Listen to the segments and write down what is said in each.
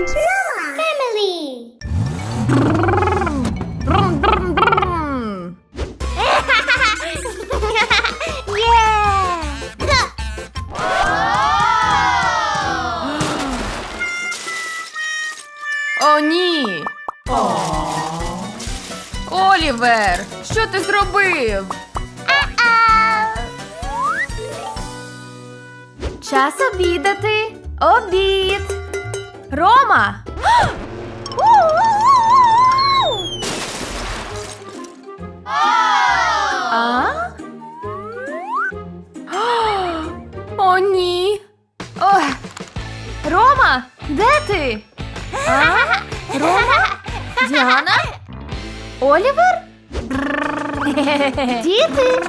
Orange Mama Family. О, ні. Олівер, що ти зробив? Час обідати. Обід. Де ти? А? Рома? Діана? Олівер? Діти?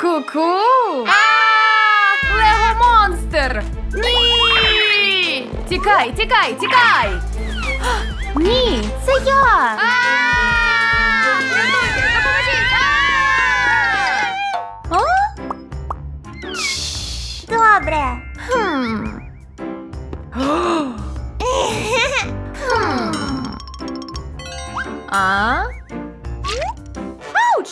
Ку-ку! Лего монстр! Ні! Тікай, тікай, тікай! Ні, це я! А? Добре. Хм. А? Ауч!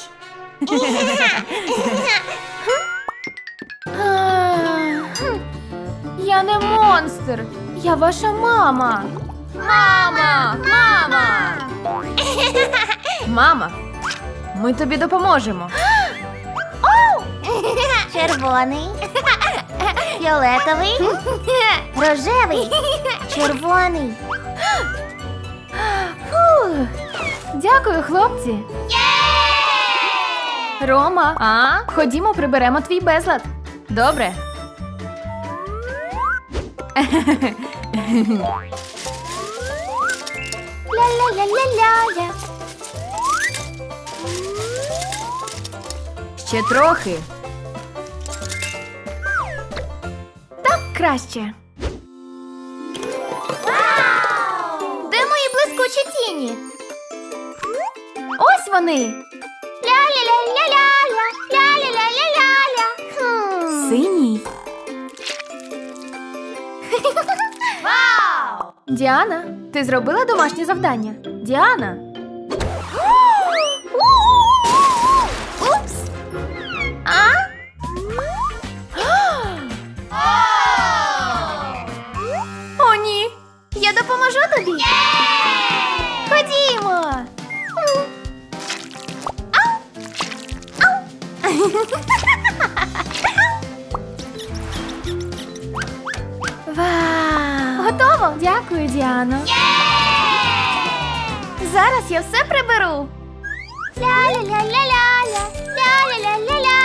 Я не монстр. Я ваша мама. Мама! Мама! Мама, ми тобі допоможемо. Червоний. Фіолетовий. Рожевий. Червоний. Фух. Дякую, хлопці. Рома, а? Ходімо, приберемо твій безлад. Добре. Ля-ля-ля-ля-ля-ля. Ще трохи. Краще. Де мої блискучі тіні? Ось вони. Ля-ля-ля-ля-ля-ля. Ля-ля-ля-ля-ля-ля. Хм. Синій. Вау! Діана, ти зробила домашнє завдання? Діана. Я допоможу тобі. Ходімо. Ау. Ау. Вау! Готово? Дякую, Діано. Зараз я все приберу. Ля-ля-ля-ля-ля-ля. Ля-ля-ля-ля-ля-ля.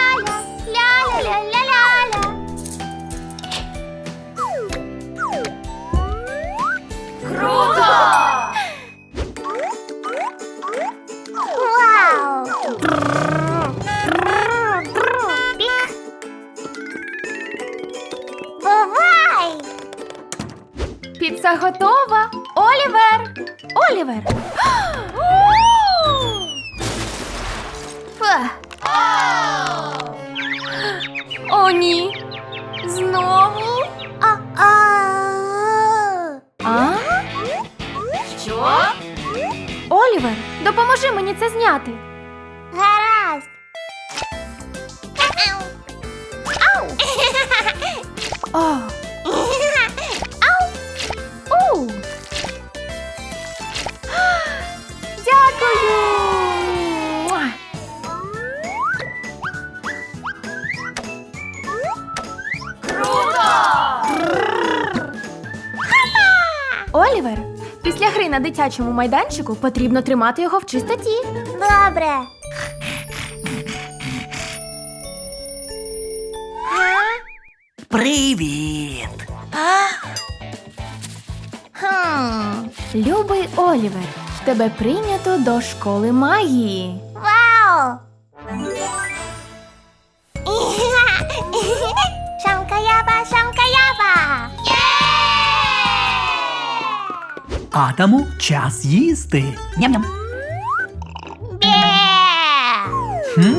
Готова. Олівер! Олівер! О, ні. Знову? А-а. Що? Олівер, допоможи мені це зняти. Гаразд. Ау. О, гри на дитячому майданчику потрібно тримати його в чистоті. Добре. Привіт! Хм. Любий Олівер, тебе прийнято до школи магії. Вау! Адаму час їсти. Ням-ням. Хм?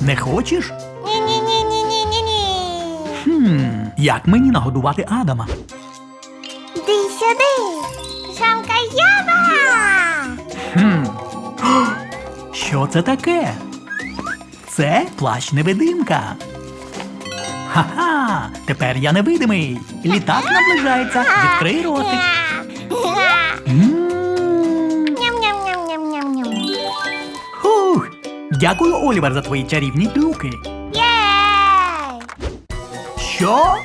Не хочеш? Ні-ні-ні-ні-ні-ні-ні. Хм, Як мені нагодувати Адама? Йди сюди. Шамкаяба. Хм. Що це таке? Це плащ невидимка. Ха-ха! Тепер я невидимий. Літак наближається. Відкрий ротик. Дякую, Олівер, за твої чарівні трюки. Єй! Що?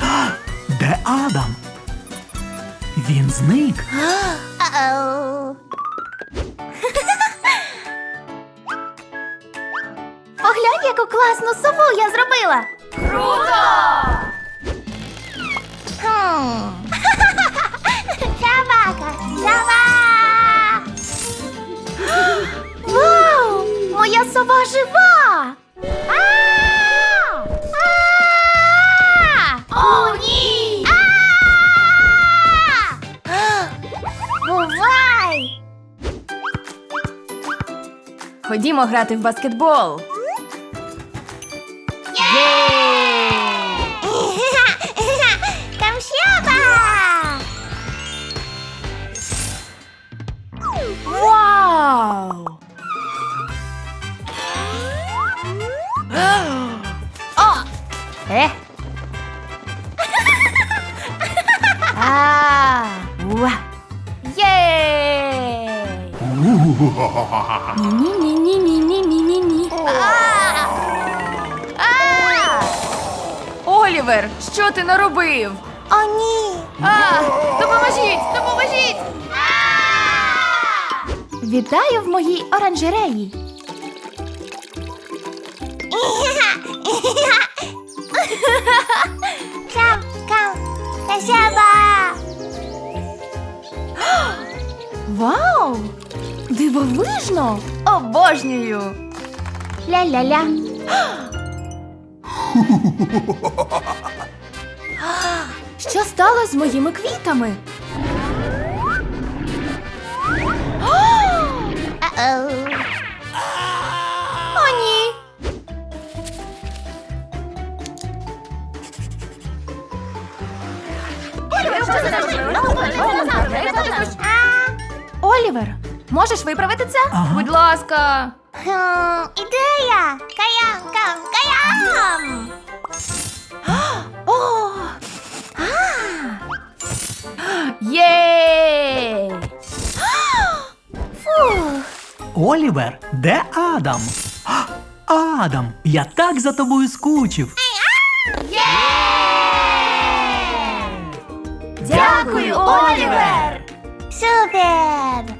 А, Де Адам? Він зник. Uh-oh. Поглянь, яку класну сову я зробила. Круто! Хм. Собака, сова. Моя жива! А! А! О, ні! А! Бувай! Ходімо грати в баскетбол. Камсяба! Вау! О! Е? А! Уа! Єй! Ні-ні-ні-ні-ні-ні-ні-ні. А! Олівер, що ти наробив? О, ні! А! Допоможіть! Допоможіть! Вітаю в моїй оранжереї. Кам, кам, камсяба! Вау! Дивовижно! Обожнюю! Ля-ля-ля. Що сталося з моїми квітами? Uh-oh. Олівер, можеш виправити це? Ага. Будь ласка. хм, ідея! Каям, кам, каям! О! Єй! Фух, Олівер, де Адам? Адам, я так за тобою скучив. Дякую, Олівер! супер!